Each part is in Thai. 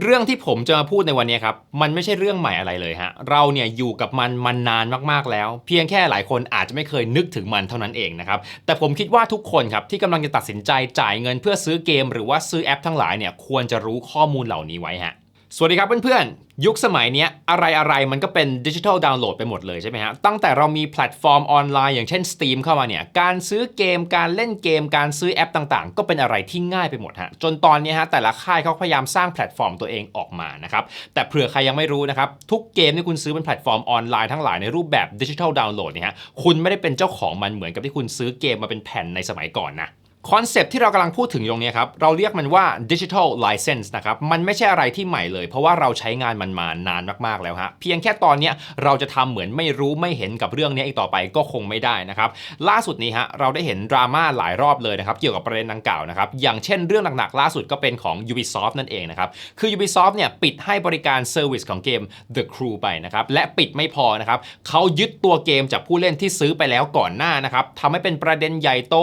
เรื่องที่ผมจะมาพูดในวันนี้ครับ มันไม่ใช่เรื่องใหม่อะไรเลยฮะ เราเนี่ยอยู่กับมันมานานมากๆแล้ว เพียงแค่หลายคนอาจจะไม่เคยนึกถึงมันเท่านั้นเองนะครับ แต่ผมคิดว่าทุกคนครับที่กำลังจะตัดสินใจจ่ายเงินเพื่อซื้อเกม หรือว่าซื้อแอปทั้งหลายเนี่ยควรจะรู้ข้อมูลเหล่านี้ไว้ฮะ สวัสดีครับเพื่อนๆ ยุคสมัยนี้อะไรอะไรๆมันก็เป็นดิจิทัลดาวน์โหลดไปหมดเลยใช่ไหมฮะ ตั้งแต่เรามีแพลตฟอร์มออนไลน์อย่างเช่น Steam เข้ามาเนี่ย การซื้อเกมการเล่นเกมการซื้อแอปต่างๆ ก็เป็นอะไรที่ง่ายไปหมดฮะ จนตอนนี้ฮะแต่ละค่ายเขาพยายามสร้างแพลตฟอร์มตัวเองออกมานะครับ แต่เผื่อใครยังไม่รู้นะครับ ทุกเกมที่คุณซื้อเป็นแพลตฟอร์มออนไลน์ทั้งหลายในรูปแบบดิจิทัลดาวน์โหลดเนี่ยฮะคุณไม่ได้เป็นเจ้าของมันเหมือนกับที่คุณซื้อเกมมาเป็นแผ่นในสมัยก่อนนะ คอนเซปที่เรากำลังพูดถึงตรงนี้ครับ เราเรียกมันว่า Digital License นะครับ มันไม่ใช่อะไรที่ใหม่เลย เพราะว่าเราใช้งานมันมานานมากๆแล้วฮะ เพียงแค่ตอนนี้เราจะทำเหมือนไม่รู้ไม่เห็นกับเรื่องนี้อีกต่อไปก็คงไม่ได้นะครับ ล่าสุดนี้ฮะ เราได้เห็นดราม่าหลายรอบเลยนะครับ เกี่ยวกับประเด็นดังกล่าวนะครับ อย่างเช่นเรื่องหนักๆ ล่าสุดก็เป็นของ Ubisoft นั่นเองนะครับ คือ Ubisoft เนี่ยปิดให้บริการเซอร์วิสของเกม The Crew ไปนะครับ และปิดไม่พอนะครับเขายึดตัวเกมจากผู้เล่นที่ซื้อไปแล้วก่อนหน้านะครับทำให้เป็นประเด็นใหญ่โต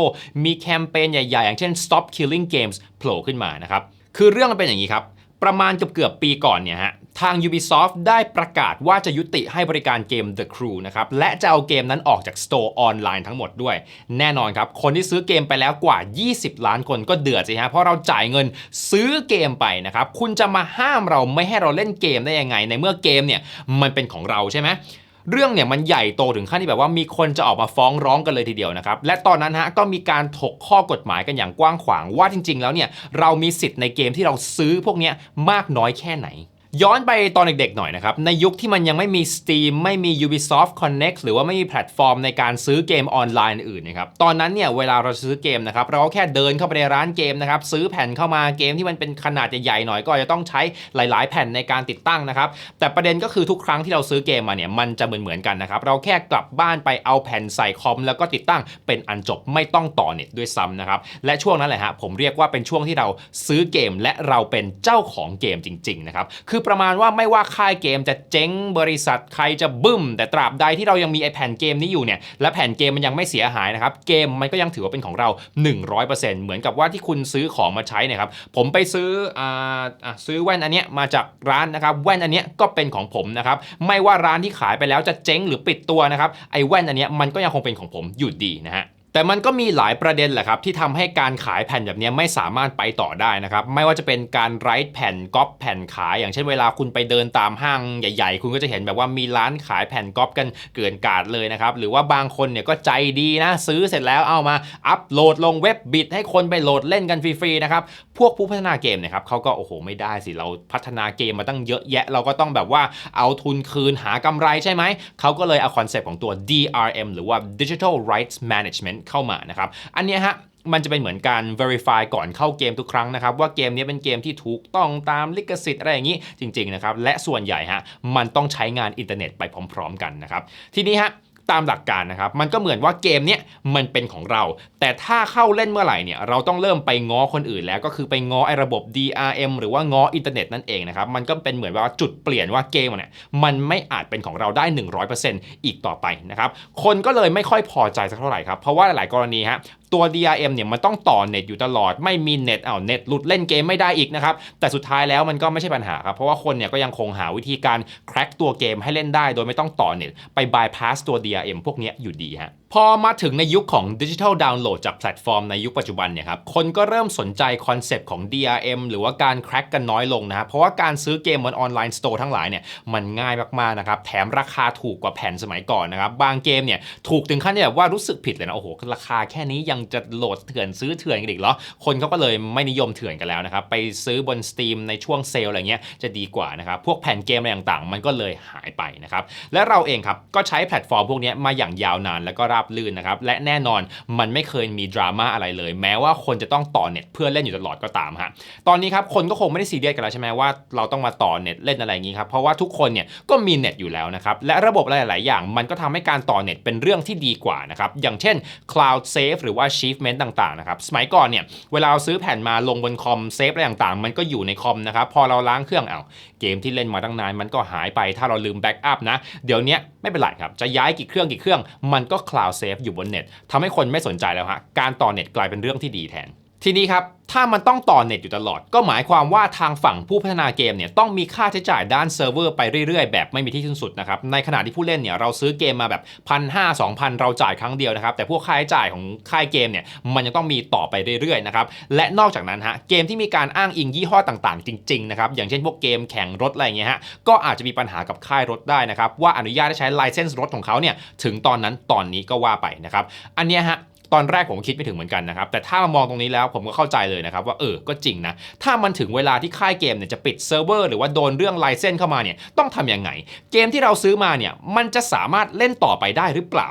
มีแคมเปญใหญ่ๆ อย่างเช่น Stop Killing Games โผล่ขึ้นมานะครับ คือเรื่องมันเป็นอย่างนี้ครับ ประมาณเกือบเกือบๆปีก่อนเนี่ยฮะ ทาง Ubisoft ได้ประกาศว่าจะยุติให้บริการเกม The Crew นะครับ และจะเอาเกมนั้นออกจาก Store ออนไลน์ทั้งหมดด้วย แน่นอนครับ คนที่ซื้อเกมไปแล้วกว่า 20 ล้านคนก็เดือดสิฮะ เพราะเราจ่ายเงินซื้อเกมไปนะครับ คุณจะมาห้ามเราไม่ให้เราเล่นเกมได้ยังไง ในเมื่อเกมเนี่ยมันเป็นของเราใช่ไหม เรื่องเนี่ยมันใหญ่โตถึงขั้นที่แบบว่ามีคนจะออกมาฟ้องร้องกันเลยทีเดียวนะครับ และตอนนั้นฮะก็มีการถกข้อกฎหมายกันอย่างกว้างขวางว่าจริง ๆ แล้วเนี่ยเรามีสิทธิ์ในเกมที่เราซื้อพวกนี้มากน้อยแค่ไหน ย้อนไปตอนเด็กๆหน่อยนะครับ ในยุคที่มันยังไม่มี Steam ไม่มี Ubisoft Connect หรือว่าไม่มีแพลตฟอร์มในการซื้อเกมออนไลน์อื่นนะครับ ตอนนั้นเนี่ยเวลาเราซื้อเกมนะครับ เราก็แค่เดินเข้าไปในร้านเกมนะครับ ซื้อแผ่นเข้ามาเกมที่มันเป็นขนาดใหญ่ๆหน่อยก็จจะต้องใช้หลาย ๆ แผ่นในการติดตั้งนะครับ แต่ประเด็นก็คือทุกครั้งที่เราซื้อเกมมาเนี่ยมันจะเหมือนๆกันนะครับ เราแค่กลับบ้านไปเอาแผ่นใส่คอมแล้วก็ติดตั้งเป็นอันจบไม่ต้องต่อเน็ตด้วยซ้ำนะครับ และช่วงนั้นแหละฮะผมเรียกว่าเป็นช่วงที่เราซื้อเกมและเราเป็นเจ้าของเกมจริงๆนะครับคือประมาณว่าไม่ว่าค่ายเกมจะเจ๊งบริษัทใครจะบึ้ม แต่ตราบใดที่เรายังมีไอแผ่นเกมนี้อยู่เนี่ยและแผ่นเกมมันยังไม่เสียหายนะครับเกมมันก็ยังถือว่าเป็นของเรา 100%เหมือนกับว่าที่คุณซื้อของมาใช้เนะครับผมไปซื้ออ่าซื้อแว่นอันเนี้ยมาจากร้านนะครับแว่นอันเนี้ยก็เป็นของผมนะครับไม่ว่าร้านที่ขายไปแล้วจะเจ๊งหรือปิดตัวนะครับไอแว่นอันเนี้ยมันก็ยังคงเป็นของผมอยู่ดีนะฮะ แต่มันก็มีหลายประเด็นแหละครับที่ทำให้การขายแผ่นแบบนี้ไม่สามารถไปต่อได้นะครับ ไม่ว่าจะเป็นการไรต์แผ่นก๊อปแผ่นขาย อย่างเช่นเวลาคุณไปเดินตามห้างใหญ่ๆ คุณก็จะเห็นแบบว่ามีร้านขายแผ่นก๊อปกันเกินกาดเลยนะครับ หรือว่าบางคนเนี่ยก็ใจดีนะ ซื้อเสร็จแล้วเอามาอัปโหลดลงเว็บบิดให้คนไปโหลดเล่นกันฟรีๆนะครับพวกผู้พัฒนาเกมเนี่ยครับเขาก็โอ้โหไม่ได้สิเราพัฒนาเกมมาตั้งเยอะแยะ เราก็ต้องแบบว่าเอาทุนคืนหากำไรใช่ไหมเขาก็เลยเอาคอนเซปต์ของตัว DRM หรือว่า Digital Rights Management เข้ามานะครับ อันนี้ฮะมันจะเป็นเหมือนการ verify ก่อนเข้าเกมทุกครั้งนะครับ ว่าเกมนี้เป็นเกมที่ถูกต้องตามลิขสิทธิ์อะไรอย่างนี้จริงๆนะครับ และส่วนใหญ่ฮะมันต้องใช้งานอินเทอร์เน็ตไปพร้อม ๆ กันนะครับ ทีนี้ฮะ ตามหลักการนะครับ มันก็เหมือนว่าเกมเนี้ยมันเป็นของเรา แต่ถ้าเข้าเล่นเมื่อไหร่เนี่ยเราต้องเริ่มไปง้อคนอื่นแล้วก็คือไปง้อไอ้ระบบ DRM หรือว่าง้ออินเทอร์เน็ตนั่นเองนะครับ มันก็เป็นเหมือนว่าจุดเปลี่ยนว่าเกมเนี่ยมันไม่อาจเป็นของเราได้ 100%อีกต่อไปนะครับ คนก็เลยไม่ค่อยพอใจสักเท่าไหร่ครับ เพราะว่าหลายกรณีฮะ ตัว DRM เนี่ยมันต้องต่อเน็ตอยู่ตลอดไม่มีเน็ตเอาเน็ตหลุดเล่นเกมไม่ได้อีกนะครับ แต่สุดท้ายแล้วมันก็ไม่ใช่ปัญหาครับ เพราะว่าคนเนี่ยก็ยังคงหาวิธีการแคร็กตัวเกมให้เล่นได้ โดยไม่ต้องต่อเน็ตไปบายพาสตัว DRM พวกนี้อยู่ดีฮะ พอมาถึงในยุคของ Digital Download จากแพลตฟอร์มในยุคปัจจุบันเนี่ยครับคนก็เริ่มสนใจคอนเซปต์ของ DRM หรือว่าการ crack กันน้อยลงนะครับเพราะว่าการซื้อเกมบนออนไลน์สโตร์ทั้งหลายเนี่ยมันง่ายมากๆนะครับแถมราคาถูกกว่าแผ่นสมัยก่อนนะครับบางเกมเนี่ยถูกถึงขั้นที่แบบว่ารู้สึกผิดเลยนะโอ้โหราคาแค่นี้ยังจะโหลดเถื่อนซื้อเถื่อนกันอีกเหรอคนเขาก็เลยไม่นิยมเถื่อนกันแล้วนะครับไปซื้อบน Steam ในช่วงเซลล์อะไรเงี้ยจะดีกว่านะครับพวกแผ่นเกมอะไรต่างๆ มันก็เลยหายไปนะครับและเราเองครับก็ใช้แพลตฟอร์มพวกนี้มาอย่างยาวนานแล้วก็ราบรื่นนะครับ และแน่นอนมันไม่เคยมีดราม่าอะไรเลย แม้ว่าคนจะต้องต่อเน็ตเพื่อเล่นอยู่ตลอดก็ตามฮะตอนนี้ครับคนก็คงไม่ได้ซีเรียสกันแล้วใช่ไหมว่าเราต้องมาต่อเน็ตเล่นอะไรอย่างนี้ครับเพราะว่าทุกคนเนี่ยก็มีเน็ตอยู่แล้วนะครับและระบบหลาย ๆ อย่าง มันก็ทำให้การต่อเน็ตเป็นเรื่องที่ดีกว่านะครับอย่างเช่น cloud save หรือว่า achievement ต่าง ๆ นะครับสมัยก่อนเนี่ยเวลาเราซื้อแผ่นมาลงบนคอมเซฟอะไรต่าง ๆ มันก็อยู่ในคอมนะครับพอเราล้างเครื่องเอาเกมที่เล่นมาตั้งนานมันก็หายไปถ้าเราลืมแบ็กอัพนะเดี๋ยวนี้ไม่เป็นไรครับจะย้ายกี่เครื่องกี่เครื่องมันก็ cloud าวเซฟอยู่บนเน็ตทำให้คนไม่สนใจแล้วฮะการต่อเน็ตกลายเป็นเรื่องที่ดีแทน ทีนี้ครับ ถ้ามันต้องต่อเน็ตอยู่ตลอด ก็หมายความว่าทางฝั่งผู้พัฒนาเกมเนี่ยต้องมีค่าใช้จ่ายด้านเซิร์ฟเวอร์ไปเรื่อยๆ แบบไม่มีที่สิ้นสุดนะครับ ในขณะที่ผู้เล่นเนี่ยเราซื้อเกมมาแบบพันห้าสองพันเราจ่ายครั้งเดียวนะครับ แต่พวกค่าใช้จ่ายของค่ายเกมเนี่ยมันยังต้องมีต่อไปเรื่อยๆนะครับ และนอกจากนั้นฮะเกมที่มีการอ้างอิงยี่ห้อต่างๆ จริงๆนะครับ อย่างเช่นพวกเกมแข่งรถอะไรเงี้ยฮะ ก็อาจจะมีปัญหากับค่ายรถได้นะครับว่าอนุญาตให้ใช้ไลเซนส์รถของเขาเนี่ยถึงตอนนั้นตอนนี้ก็ว่าไปนะครับ อันเนี้ยฮะ ตอนแรกผมคิดไม่ถึงเหมือนกันนะครับ แต่ถ้ามามองตรงนี้แล้วผมก็เข้าใจเลยนะครับว่าเออ ก็จริงนะ ถ้ามันถึงเวลาที่ค่ายเกมเนี่ยจะปิดเซิร์ฟเวอร์หรือว่าโดนเรื่องไลเซนส์เข้ามาเนี่ยต้องทำยังไง เกมที่เราซื้อมาเนี่ยมันจะสามารถเล่นต่อไปได้หรือเปล่า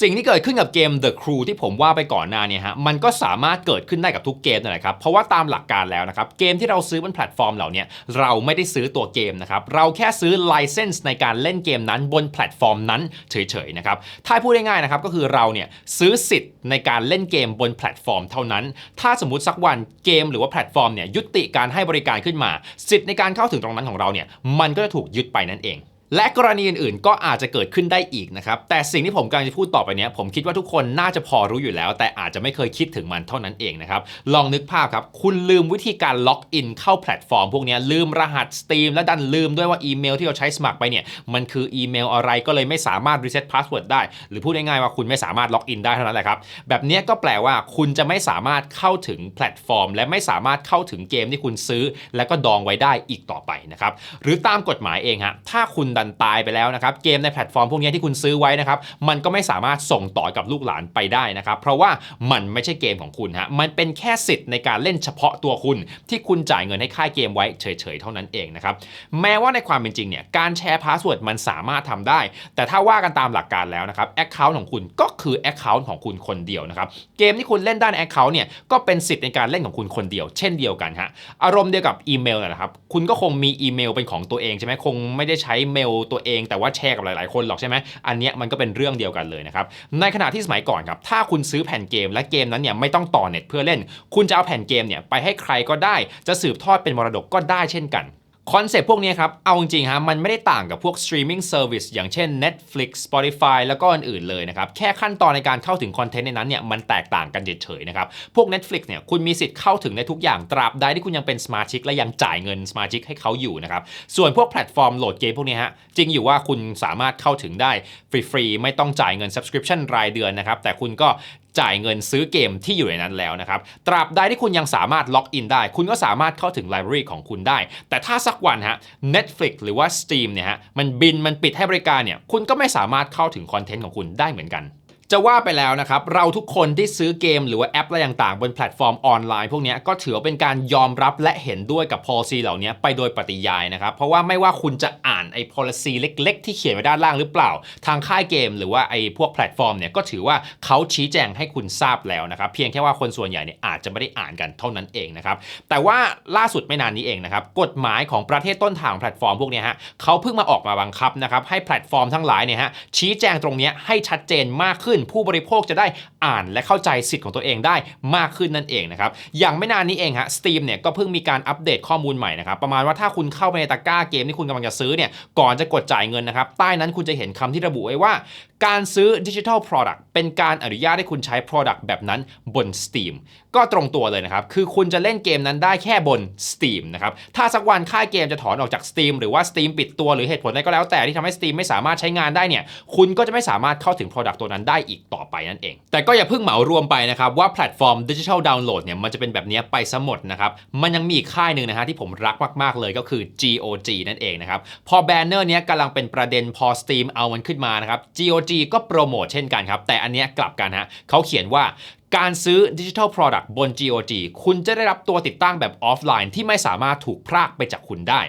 สิ่งที่เกิดขึ้นกับเกม The Crew ที่ผมว่าไปก่อนหน้าเนี่ยฮะมันก็สามารถเกิดขึ้นได้กับทุกเกมนั่นแหละครับเพราะว่าตามหลักการแล้วนะครับเกมที่เราซื้อบนแพลตฟอร์มเหล่านี้เราไม่ได้ซื้อตัวเกมนะครับเราแค่ซื้อไลเซนส์ในการเล่นเกมนั้นบนแพลตฟอร์มนั้นเฉยๆนะครับถ้าพูดง่ายๆนะครับก็คือเราเนี่ยซื้อสิทธิ์ในการเล่นเกมบนแพลตฟอร์มเท่านั้น ถ้าสมมติสักวันเกมหรือว่าแพลตฟอร์มเนี่ยยุติการให้บริการขึ้นมา สิทธิ์ในการเข้าถึงตรงนั้นของเราเนี่ยมันก็จะถูกยึดไปนั่นเอง และกรณีอื่นๆ ก็อาจจะเกิดขึ้นได้อีกนะครับ แต่สิ่งที่ผมกำลังจะพูดต่อไปเนี้ยผมคิดว่าทุกคนน่าจะพอรู้อยู่แล้ว แต่อาจจะไม่เคยคิดถึงมันเท่านั้นเองนะครับ ลองนึกภาพครับ คุณลืมวิธีการล็อกอินเข้าแพลตฟอร์มพวกนี้ลืมรหัส Steam และดันลืมด้วยว่าอีเมลที่เราใช้สมัครไปเนี่ยมันคืออีเมลอะไรก็เลยไม่สามารถรีเซ็ตพาสเวิร์ดได้ หรือพูดง่ายๆว่าคุณไม่สามารถล็อกอินได้เท่านั้นแหละครับแบบนี้ก็แปลว่าคุณจะไม่สามารถเข้าถึงแพลตฟอร์ม และไม่สามารถเข้าถึงเกมที่คุณซื้อ และก็ดองไว้ได้อีกต่อไปนะครับหรือตามกฎหมายเองฮะถ้าคุณดันตายไปแล้วนะครับเกมในแพลตฟอร์มพวกนี้ที่คุณซื้อไว้นะครับมันก็ไม่สามารถส่งต่อกับลูกหลานไปได้นะครับเพราะว่ามันไม่ใช่เกมของคุณฮะมันเป็นแค่สิทธิ์ในการเล่นเฉพาะตัวคุณ ที่คุณจ่ายเงินให้ค่ายเกมไว้เฉยๆเท่านั้นเองนะครับแม้ว่าในความเป็นจริงเนี่ยการแชร์พาสเวิร์ดมันสามารถทำได้ แต่ถ้าว่ากันตามหลักการแล้วนะครับแอคเคาท์ของคุณก็คือแอคเคาท์ของคุณคนเดียวนะครับเกมที่คุณเล่นด้านแอคเคาท์เนี่ยก็เป็นสิทธิ์ในการเล่นของคุณคนเดียว เช่นเดียวกันฮะอารมณ์เดียวกับอีเมลนะครับคุณก็คงมีอีเมลเป็นของตัวเองใช่ไหมคงไม่ได้ใช้เมลตัวเอง แต่ว่าแชร์กับหลาย ๆ คนหรอกใช่ไหมอันเนี้ยมันก็เป็นเรื่องเดียวกันเลยนะครับ ในขณะที่สมัยก่อนครับ ถ้าคุณซื้อแผ่นเกมและเกมนั้นเนี่ยไม่ต้องต่อเน็ตเพื่อเล่น คุณจะเอาแผ่นเกมเนี่ยไปให้ใครก็ได้ จะสืบทอดเป็นมรดกก็ได้เช่นกัน คอนเซปต์พวกนี้ครับ เอาจริงๆฮะมันไม่ได้ต่างกับพวก streaming service อย่างเช่น Netflix Spotify แล้วก็อื่นๆเลยนะครับ แค่ขั้นตอนในการเข้าถึงคอนเทนต์ในนั้นเนี่ยมันแตกต่างกันเฉยๆนะครับ พวก Netflix เนี่ยคุณมีสิทธิ์เข้าถึงได้ทุกอย่างตราบใดที่คุณยังเป็นสมาชิก และยังจ่ายเงินสมาชิกให้เขาอยู่นะครับ ส่วนพวกแพลตฟอร์มโหลดเกมพวกนี้ฮะจริงอยู่ว่าคุณสามารถเข้าถึงได้ฟรีๆไม่ต้องจ่ายเงิน subscription รายเดือนนะครับแต่คุณก็ จ่ายเงินซื้อเกมที่อยู่ในนั้นแล้วนะครับ ตราบใดที่คุณยังสามารถล็อกอินได้ คุณก็สามารถเข้าถึงไลบรารีของคุณได้ แต่ถ้าสักวันฮะ Netflix หรือว่า Steam เนี่ยฮะ มันบินมันปิดให้บริการเนี่ย คุณก็ไม่สามารถเข้าถึงคอนเทนต์ของคุณได้เหมือนกัน จะว่าไปแล้วนะครับ เราทุกคนที่ซื้อเกมหรือว่าแอปอะไรต่างๆ บนแพลตฟอร์มออนไลน์พวกนี้ก็ถือว่าเป็นการยอมรับและเห็นด้วยกับ policy เหล่านี้ไปโดยปฏิยายนะครับ เพราะว่าไม่ว่าคุณจะอ่านไอ้ policy เล็ก ๆ ที่เขียนไว้ด้านล่างหรือเปล่า ทางค่ายเกมหรือว่าไอ้พวกแพลตฟอร์มเนี่ยก็ถือว่าเขาชี้แจงให้คุณทราบแล้วนะครับ เพียงแค่ว่าคนส่วนใหญ่เนี่ยอาจจะไม่ได้อ่านกันเท่านั้นเองนะครับแต่ว่าล่าสุดไม่นานนี้เองนะครับกฎหมายของประเทศต้นทางแพลตฟอร์มพวกนี้ฮะเขาเพิ่งมาออกมาบังคับนะครับให้แพลตฟอร์มทั้งหลายเนี่ยฮะชี้แจงตรงนี้ให้ชัดเจนมากขึ้นผู้บริโภคจะได้อ่านและเข้าใจสิทธิ์ของตัวเองได้มากขึ้นนั่นเองนะครับอย่างไม่นานนี้เองฮะสตรีมเนี่ยก็เพิ่งมีการอัปเดตข้อมูลใหม่นะครับประมาณว่าถ้าคุณเข้าไปในตะกร้าเกมที่คุณกำลังจะซื้อเนี่ยก่อนจะกดจ่ายเงินนะครับใต้นั้นคุณจะเห็นคำที่ระบุไว้ว่าการซื้อดิจิทัล Product เป็นการอนุญาตให้คุณใช้ Product แบบนั้นบน Steam ก็ตรงตัวเลยนะครับ คือคุณจะเล่นเกมนั้นได้แค่บน Steam นะครับ ถ้าสักวันค่ายเกมจะถอนออกจาก Steam หรือว่า Steam ปิดตัวหรือเหตุผลใดก็แล้วแต่ที่ทำให้ Steam ไม่สามารถใช้งานได้เนี่ย คุณก็จะไม่สามารถเข้าถึง Product ตัวนั้นได้อีกต่อไปนั่นเอง แต่ก็อย่าเพิ่งเหมารวมไปนะครับว่าแพลตฟอร์มดิจิทัลดาวน์โหลดเนี่ยมันจะเป็นแบบนี้ไปซะหมดนะครับ มันยังมีอีกค่ายหนึ่งนะฮะที่ผมรักมากๆเลยก็คือ GOG นั่นเองนะครับ พอแบนเนอร์เนี้ยกำลังเป็นประเด็นพอ Steam เอามันขึ้นมานะครับ GOG ก็โปรโมทเช่นกันครับ แต่อันเนี้ยกลับกันฮะเขาเขียนว่าการซื้อดิจิทัล Product บน GOG คุณจะได้รับตัวติดตั้งแบบออฟไลน์ที่ไม่สามารถถูกพรากไปจากคุณได้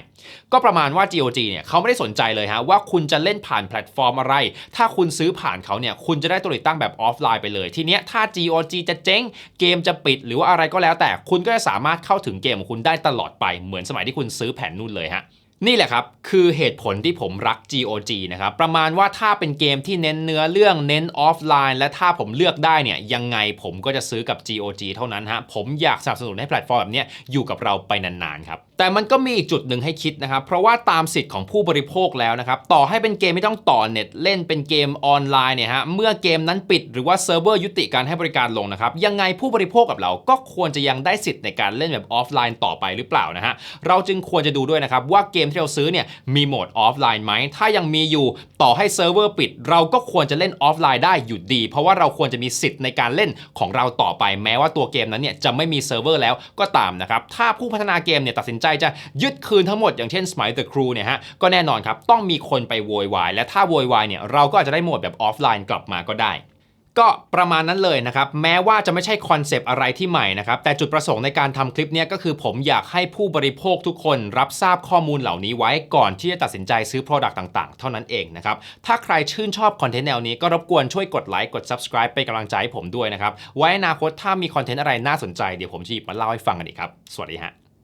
ก็ประมาณว่า GOG เนี่ยเขาไม่ได้สนใจเลยฮะว่าคุณจะเล่นผ่านแพลตฟอร์มอะไร ถ้าคุณซื้อผ่านเขาเนี่ยคุณจะได้ตัวติดตั้งแบบออฟไลน์ไปเลย ทีเนี้ยถ้า GOG จะเจ๊ง เกมจะปิดหรือว่าอะไรก็แล้วแต่คุณก็จะสามารถเข้าถึงเกมของคุณได้ตลอดไปเหมือนสมัยที่คุณซื้อแผ่นนู่นเลยฮะ นี่แหละครับ คือเหตุผลที่ผมรัก GOG นะครับ ประมาณว่าถ้าเป็นเกมที่เน้นเนื้อเรื่องเน้นออฟไลน์ และถ้าผมเลือกได้เนี่ยยังไงผมก็จะซื้อกับ GOG เท่านั้นฮะ ผมอยากสนับสนุนให้แพลตฟอร์มแบบนี้อยู่กับเราไปนานๆครับ แต่มันก็มีอีกจุดหนึ่งให้คิดนะครับ เพราะว่าตามสิทธิ์ของผู้บริโภคแล้วนะครับ ต่อให้เป็นเกมไม่ต้องต่อเน็ตเล่นเป็นเกมออนไลน์เนี่ยฮะ เมื่อเกมนั้นปิดหรือว่าเซิร์ฟเวอร์ยุติการให้บริการลงนะครับ ยังไงผู้บริโภคกับเราก็ควรจะยังได้สิทธิ์ในการเล่นแบบออฟไลน์ต่อไปหรือเปล่านะฮะ เราจึงควรจะดูด้วยนะครับว่าเกมที่เราซื้อเนี่ยมีโหมดออฟไลน์ไหม ถ้ายังมีอยู่ต่อให้เซิร์ฟเวอร์ปิด เราก็ควรจะเล่นออฟไลน์ได้อยู่ดี เพราะว่าเราควรจะมีสิทธิ์ในการเล่นของเราต่อไปแม้ว่าตัวเกมนั้นเนี่ยจะไม่มีเซิร์ฟเวอร์แล้วก็ตามนะครับ ถ้าผู้พัฒนาเกมเนี่ยตัดสินใจจะยึดคืนทั้งหมดอย่างเช่น Smite the Crew เนี่ยฮะก็แน่นอนครับต้องมีคนไปโวยวายและถ้าโวยวายเนี่ยเราก็อาจจะได้โหมดแบบออฟไลน์กลับมาก็ได้ ก็ประมาณนั้นเลยนะครับ แม้ว่าจะไม่ใช่คอนเซปต์อะไรที่ใหม่นะครับ แต่จุดประสงค์ในการทำคลิปนี้ก็คือผมอยากให้ผู้บริโภคทุกคนรับทราบข้อมูลเหล่านี้ไว้ก่อนที่จะตัดสินใจซื้อ Product ต่างๆ เท่านั้นเองนะครับ ถ้าใครชื่นชอบคอนเทนต์แนวนี้ก็รบกวนช่วยกดไลค์กด subscribe เป็นกำลังใจให้ผมด้วยนะครับ ไว้อนาคตถ้ามีคอนเทนต์อะไรน่าสนใจเดี๋ยวผมจะหยิบมาเล่าให้ฟังกันอีกครับ สวัสดีฮะ